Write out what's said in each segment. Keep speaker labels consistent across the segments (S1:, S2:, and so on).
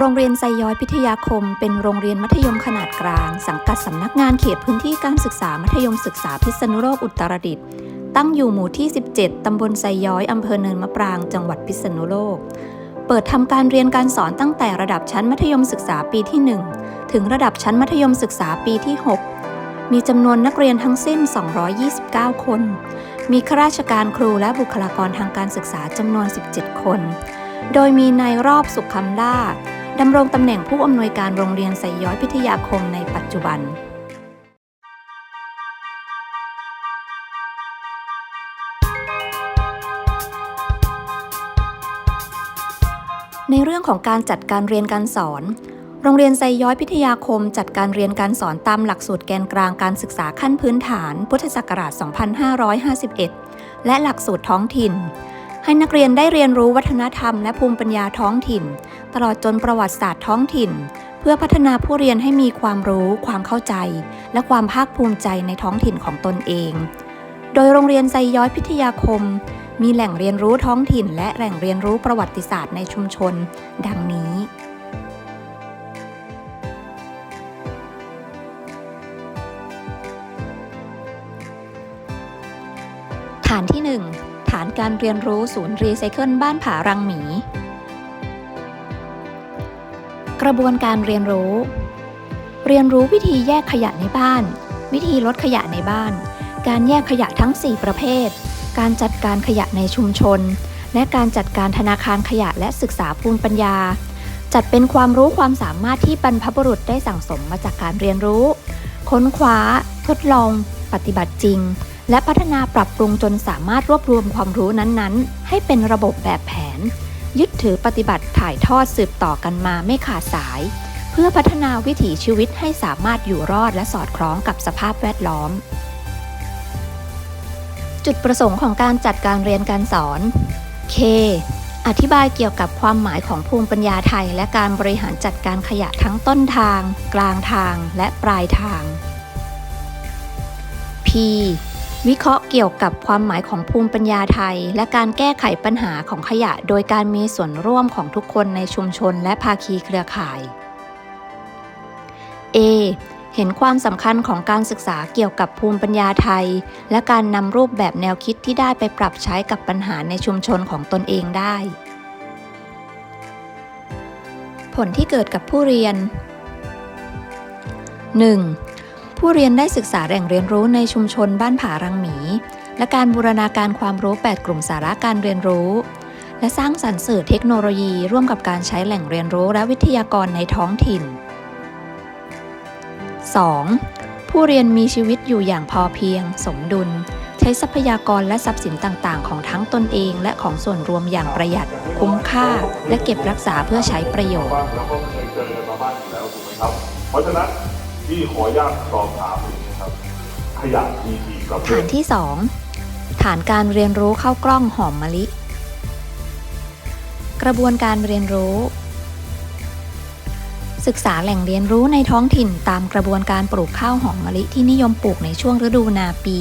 S1: โรงเรียนไซย้อยพิทยาคม เป็นโรงเรียนมัธยมขนาดกลาง สังกัดสำนักงานเขตพื้นที่การศึกษามัธยมศึกษาพิษณุโลกอุตรดิตถ์ตั้งอยู่หมู่ที่ 17 ตำบลไซย้อยอำเภอเนินมะปราง จังหวัดพิษณุโลก เปิดทำการเรียนการสอนตั้งแต่ระดับชั้นมัธยมศึกษาปีที่ 1 ถึงระดับชั้นมัธยมศึกษาปีที่ 6 มีจำนวนนักเรียนทั้งสิ้น 229 คน มีข้าราชการครูและบุคลากรทางการศึกษาจำนวน 17 คน โดยมีนายรอบสุขคำล่า ดำรงตำแหน่งผู้อำนวยการโรงเรียนไซย้อยพิทยาคมในปัจจุบันในเรื่องของการจัดการเรียนการสอน โรงเรียนไซย้อยพิทยาคม จัดการเรียนการสอนตามหลักสูตรแกนกลางการศึกษาขั้นพื้นฐาน พุทธศักราช 2551 และหลักสูตรท้องถิ่น ให้นักเรียนได้เรียนรู้วัฒนธรรมและภูมิปัญญาท้องถิ่น ตลอดจนประวัติศาสตร์ท้องถิ่น เพื่อพัฒนาผู้เรียนให้มีความรู้ ความเข้าใจ และความภาคภูมิใจในท้องถิ่นของตนเอง โดยโรงเรียนไซย้อยพิทยาคม มีแหล่งเรียนรู้ท้องถิ่น และแหล่งเรียนรู้ประวัติศาสตร์ในชุมชน ดังนี้ฐานที่ 1 การเรียนรู้ศูนย์รีไซเคิลบ้านผารังหมี กระบวนการเรียนรู้ เรียนรู้วิธีแยกขยะในบ้าน วิธีลดขยะในบ้าน การแยกขยะทั้ง 4 ประเภท การจัดการขยะในชุมชน และการจัดการธนาคารขยะและศึกษาภูมิปัญญา จัดเป็นความรู้ความสามารถที่บรรพบุรุษได้สั่งสมมาจากการเรียนรู้ ค้นคว้า ทดลอง ปฏิบัติจริง และพัฒนาปรับปรุงจนสามารถรวบรวมความรู้นั้นๆ ให้เป็นระบบแบบแผน ยึดถือปฏิบัติถ่ายทอดสืบต่อกันมาไม่ขาดสาย เพื่อพัฒนาวิถีชีวิตให้สามารถอยู่รอดและสอดคล้องกับสภาพแวดล้อม จุดประสงค์ของการจัดการเรียนการสอน K อธิบายเกี่ยวกับความหมายของภูมิปัญญาไทย และการบริหารจัดการขยะทั้งต้นทาง กลางทาง และปลายทาง P วิเคราะห์เกี่ยวกับความหมายของภูมิปัญญาไทย และการแก้ไขปัญหาของขยะ โดยการมีส่วนร่วมของทุกคนในชุมชนและภาคีเครือข่าย A เห็นความสำคัญของการศึกษาเกี่ยวกับภูมิปัญญาไทย และการนำรูปแบบแนวคิดที่ได้ไปปรับใช้กับปัญหาในชุมชนของตนเองได้ ผลที่เกิดกับผู้เรียน 1. ผู้เรียนได้ศึกษาแหล่งเรียนรู้ในชุมชนบ้านผารังหมี และการบูรณาการความรู้ 8 กลุ่มสาระการเรียนรู้ และสร้างสรรค์สื่อเทคโนโลยี ร่วมกับการใช้แหล่งเรียนรู้และวิทยากรในท้องถิ่น 2. ผู้เรียนมีชีวิตอยู่อย่างพอเพียง สมดุล ใช้ทรัพยากรและทรัพย์สินต่างๆ ของทั้งตนเอง และของส่วนรวมอย่างประหยัด คุ้มค่า และเก็บรักษาเพื่อใช้ประโยชน์
S2: เพราะฉะนั้น พี่ขออนุญาตสอบถามอย่างนี้ครับ ขยะมีกี่ประเภ
S1: ฐา
S2: ท
S1: นที่ 2 ฐานการเรียนรู้เข้ากล้องหอมมะลิ กระบวนการเรียนรู้ ศึกษาแหล่งเรียนรู้ในท้องถิ่นตามกระบวนการปลูกข้าวหอมมะลิที่นิยมปลูกในช่วงฤดูนาปี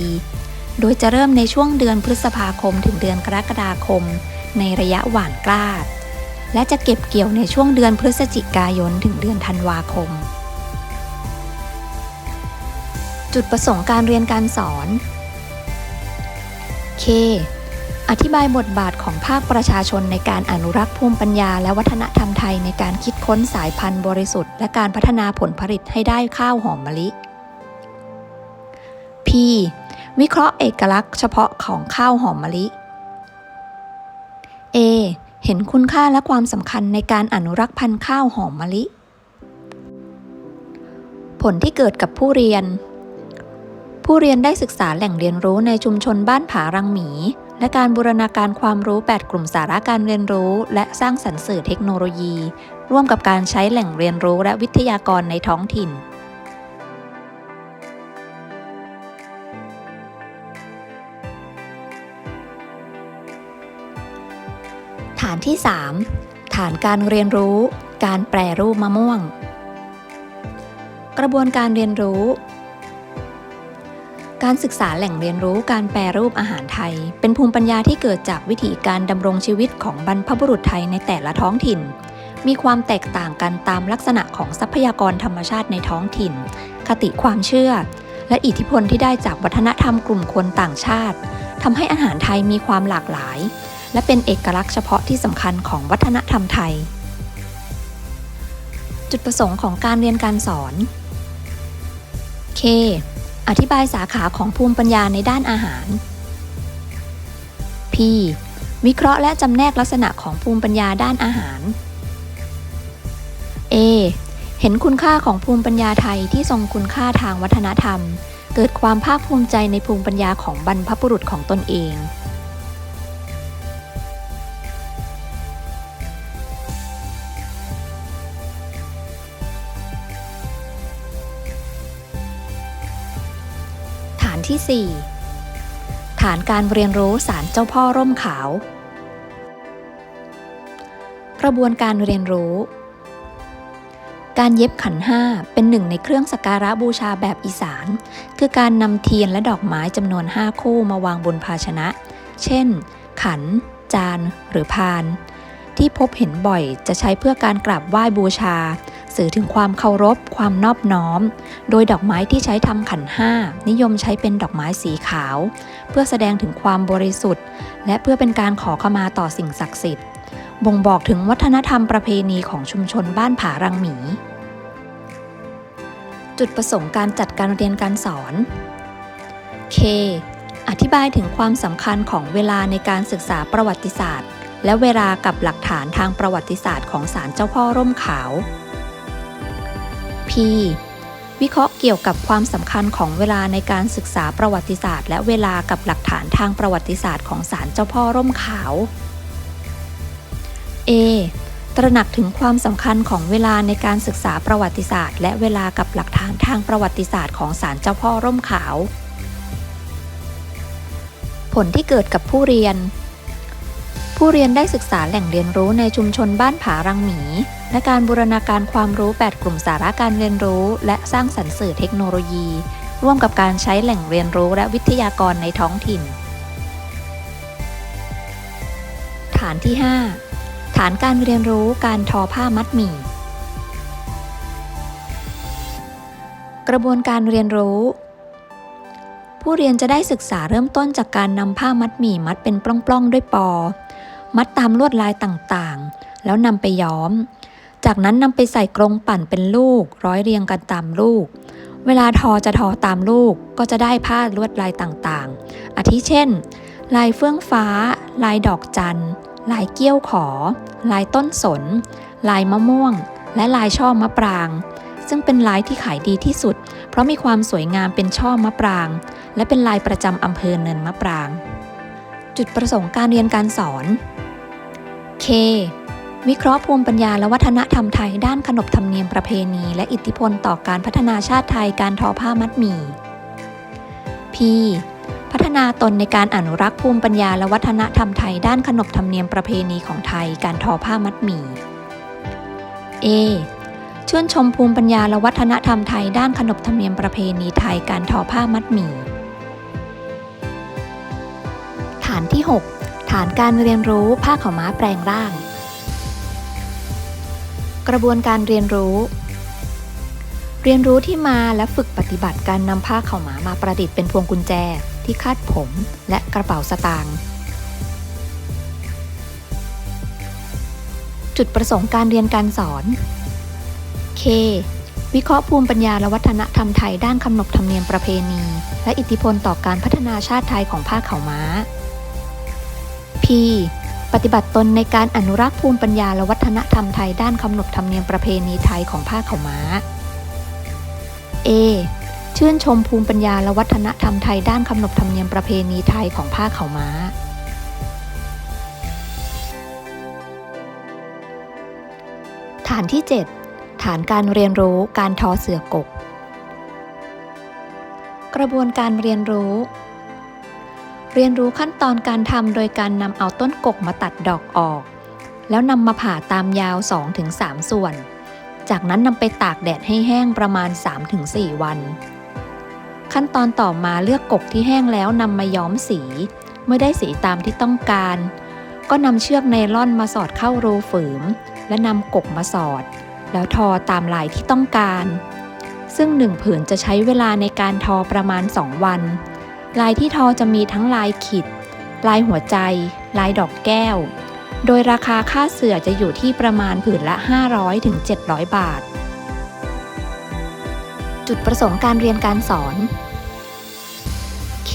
S1: โดยจะเริ่มในช่วงเดือนพฤษภาคมถึงเดือนกรกฎาคม ในระยะหว่านกล้า และจะเก็บเกี่ยวในช่วงเดือนพฤศจิกายนถึงเดือนธันวาคม จุดประสงค์การเรียนการสอน K อธิบายบทบาทของภาคประชาชนในการอนุรักษ์ภูมิปัญญา และวัฒนธรรมไทยในการคิดค้นสายพันธุ์บริสุทธิ์ และการพัฒนาผลผลิตให้ได้ข้าวหอมมะลิ P วิเคราะห์เอกลักษณ์เฉพาะของข้าวหอมมะลิ A เห็นคุณค่าและความสำคัญในการอนุรักษ์พันธุ์ข้าวหอมมะลิ ผลที่เกิดกับผู้เรียน ผู้เรียนได้ศึกษาแหล่งเรียนรู้ในชุมชนบ้านผารังหมี และการบูรณาการความรู้ 8 กลุ่มสาระการเรียนรู้ และสร้างสรรค์สื่อเทคโนโลยี ร่วมกับการใช้แหล่งเรียนรู้และวิทยากรในท้องถิ่นฐานที่ 3 ฐานการเรียนรู้ การแปรรูปมะม่วง กระบวนการเรียนรู้ การศึกษาแหล่งเรียนรู้การแปรรูปอาหารไทย เป็นภูมิปัญญาที่เกิดจากวิถีการดำรงชีวิตของบรรพบุรุษไทยในแต่ละท้องถิ่น มีความแตกต่างกันตามลักษณะของทรัพยากรธรรมชาติในท้องถิ่น คติความเชื่อ และอิทธิพลที่ได้จากวัฒนธรรมกลุ่มคนต่างชาติทำให้อาหารไทยมีความหลากหลาย และเป็นเอกลักษณ์เฉพาะที่สำคัญของวัฒนธรรมไทย จุดประสงค์ของการเรียนการสอน K อธิบายสาขาของภูมิปัญญาในด้านอาหาร P วิเคราะห์และจำแนกลักษณะของภูมิปัญญาด้านอาหาร A เห็นคุณค่าของภูมิปัญญาไทยที่ทรงคุณค่าทางวัฒนธรรม เกิดความภาคภูมิใจในภูมิปัญญาของบรรพบุรุษของตนเอง ที่ 4 ฐานการเรียนรู้สารเจ้าพ่อร่มขาว กระบวนการเรียนรู้ การเย็บขันห้าเป็นหนึ่งในเครื่องสักการะบูชาแบบอีสาน คือการนำเทียนและดอกไม้จำนวน 5 คู่มาวางบนภาชนะ เช่น ขัน จาน หรือพาน ที่พบเห็นบ่อยจะใช้เพื่อการกราบไหว้บูชา สื่อถึงความเคารพ ความนอบน้อม โดยดอกไม้ที่ใช้ทำขันห้า นิยมใช้เป็นดอกไม้สีขาว เพื่อแสดงถึงความบริสุทธิ์ และเพื่อเป็นการขอขมาต่อสิ่งศักดิ์สิทธิ์ บ่งบอกถึงวัฒนธรรมประเพณีของชุมชนบ้านผารังหมี จุดประสงค์การจัดการเรียนการสอน K อธิบายถึงความสำคัญของเวลาในการศึกษาประวัติศาสตร์และเวลากับหลักฐานทางประวัติศาสตร์ของศาลเจ้าพ่อร่มขาว P วิเคราะห์เกี่ยวกับความสำคัญของเวลาในการศึกษาประวัติศาสตร์ และเวลากับหลักฐานทางประวัติศาสตร์ของศาลเจ้าพ่อร่มขาว A ตระหนักถึงความสำคัญของเวลาในการศึกษาประวัติศาสตร์ และเวลากับหลักฐานทางประวัติศาสตร์ของศาลเจ้าพ่อร่มขาว ผลที่เกิดกับผู้เรียน ผู้เรียนได้ศึกษาแหล่งเรียนรู้ในชุมชนบ้านผารังหมี และการบูรณาการความรู้ 8 กลุ่มสาระการเรียนรู้ และสร้างสรรค์สื่อเทคโนโลยี ร่วมกับการใช้แหล่งเรียนรู้และวิทยากรในท้องถิ่น ฐานที่ 5 ฐานการเรียนรู้การทอผ้ามัดหมี่กระบวนการเรียนรู้ ผู้เรียนจะได้ศึกษาเริ่มต้นจากการนำผ้ามัดหมี่มัดเป็นปล้องๆด้วยปอ มัดตามลวดลายต่างๆ แล้วนำไปย้อม จากนั้นนำไปใส่กรงปั่นเป็นลูก ร้อยเรียงกันตามลูก เวลาทอจะทอตามลูกก็จะได้ผ้าลวดลายต่างๆ อาทิเช่น ลายเฟื่องฟ้า ลายดอกจัน ลายเกี้ยวขอ ลายต้นสน ลายมะม่วง และลายช่อมะปราง ซึ่งเป็นลายที่ขายดีที่สุด เพราะมีความสวยงามเป็นช่อมะปราง และเป็นลายประจำอำเภอเนินมะปรางจุดประสงค์การเรียนการสอน K วิเคราะห์ภูมิปัญญาและวัฒนธรรมไทยด้านขนบธรรมเนียมประเพณี และอิทธิพลต่อการพัฒนาชาติไทยการทอผ้ามัดหมี่ P พัฒนาตนในการอนุรักษ์ภูมิปัญญาและวัฒนธรรมไทยด้านขนบธรรมเนียมประเพณีของไทยการทอผ้ามัดหมี่ A ชื่นชมภูมิปัญญาและวัฒนธรรมไทยด้านขนบธรรมเนียมประเพณีไทยการทอผ้ามัดหมี่ ฐานที่ 6 ฐานการเรียนรู้ผ้าขาวม้าแปลงร่าง กระบวนการเรียนรู้ เรียนรู้ที่มาและฝึกปฏิบัติการนำผ้าขาวม้ามาประดิษฐ์เป็นพวงกุญแจที่คาดผมและกระเป๋าสตางค์จุดประสงค์การเรียนการสอน K วิเคราะห์ภูมิปัญญาและวัฒนธรรมไทยด้านขนบธรรมเนียมประเพณี และอิทธิพลต่อการพัฒนาชาติไทยของผ้าขาวม้า P ปฏิบัติตนในการอนุรักษ์ภูมิปัญญาและวัฒนธรรมไทยด้านขนบธรรมเนียมประเพณีไทยของผ้าขาวม้า A ชื่นชมภูมิปัญญาและวัฒนธรรมไทยด้านขนบธรรมเนียมประเพณีไทยของผ้าขาวม้า ฐานที่ 7 ฐานการเรียนรู้การทอเสือกก กระบวนการเรียนรู้ เรียนรู้ขั้นตอนการทำโดยการนำเอาต้นกกมาตัดดอกออก แล้วนำมาผ่าตามยาว 2-3 ส่วน จากนั้นนำไปตากแดดให้แห้งประมาณ 3-4 วัน ขั้นตอนต่อมาเลือกกกที่แห้งแล้วนำมาย้อมสี เมื่อได้สีตามที่ต้องการ ก็นำเชือกไนล่อนมาสอดเข้ารูฝืม และนำกกมาสอด แล้วทอตามลายที่ต้องการ ซึ่งหนึ่งผืนจะใช้เวลาในการทอประมาณ 2 วัน ลายที่ทอจะมีทั้งลายขีดลายหัวใจ ลายดอกแก้ว โดยราคาค่าเสื่อจะอยู่ที่ประมาณผืนละ 500-700ถึง700 บาท จุดประสงค์การเรียนการสอน K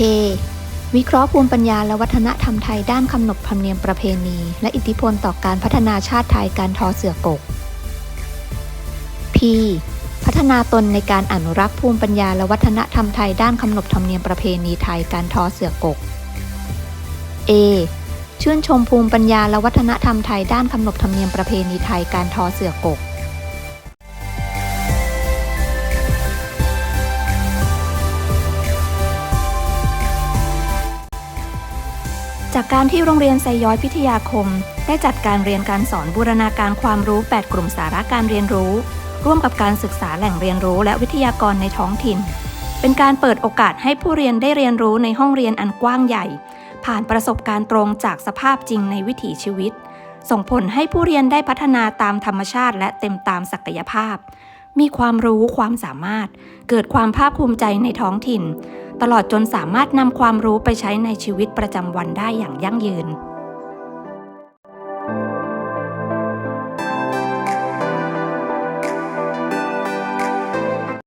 S1: วิเคราะห์ภูมิปัญญาและวัฒนธรรมไทยด้านคำนบธรรมเนียมประเพณี และอิทธิพลต่อการพัฒนาชาติไทยการทอเสือกก P พัฒนาตนในการอนุรักษ์ภูมิปัญญาและวัฒนธรรมไทยด้านคำนบธรรมเนียมประเพณีไทยการทอเสือกก A ชื่นชมภูมิปัญญาและวัฒนธรรมไทยด้านคำนบธรรมเนียมประเพณีไทยการทอเสือกก จากการที่โรงเรียนไซย้อยพิทยาคม ได้จัดการเรียนการสอนบูรณาการความรู้ 8 กลุ่มสาระการเรียนรู้ ร่วมกับการศึกษาแหล่งเรียนรู้และวิทยากรในท้องถิ่น เป็นการเปิดโอกาสให้ผู้เรียนได้เรียนรู้ในห้องเรียนอันกว้างใหญ่ ผ่านประสบการณ์ตรงจากสภาพจริงในวิถีชีวิต ส่งผลให้ผู้เรียนได้พัฒนาตามธรรมชาติ และเต็มตามศักยภาพ มีความรู้ความสามารถ เกิดความภาคภูมิใจในท้องถิ่น ตลอดจนสามารถนำความรู้ไปใช้ในชีวิตประจำวันได้อย่างยั่งยืน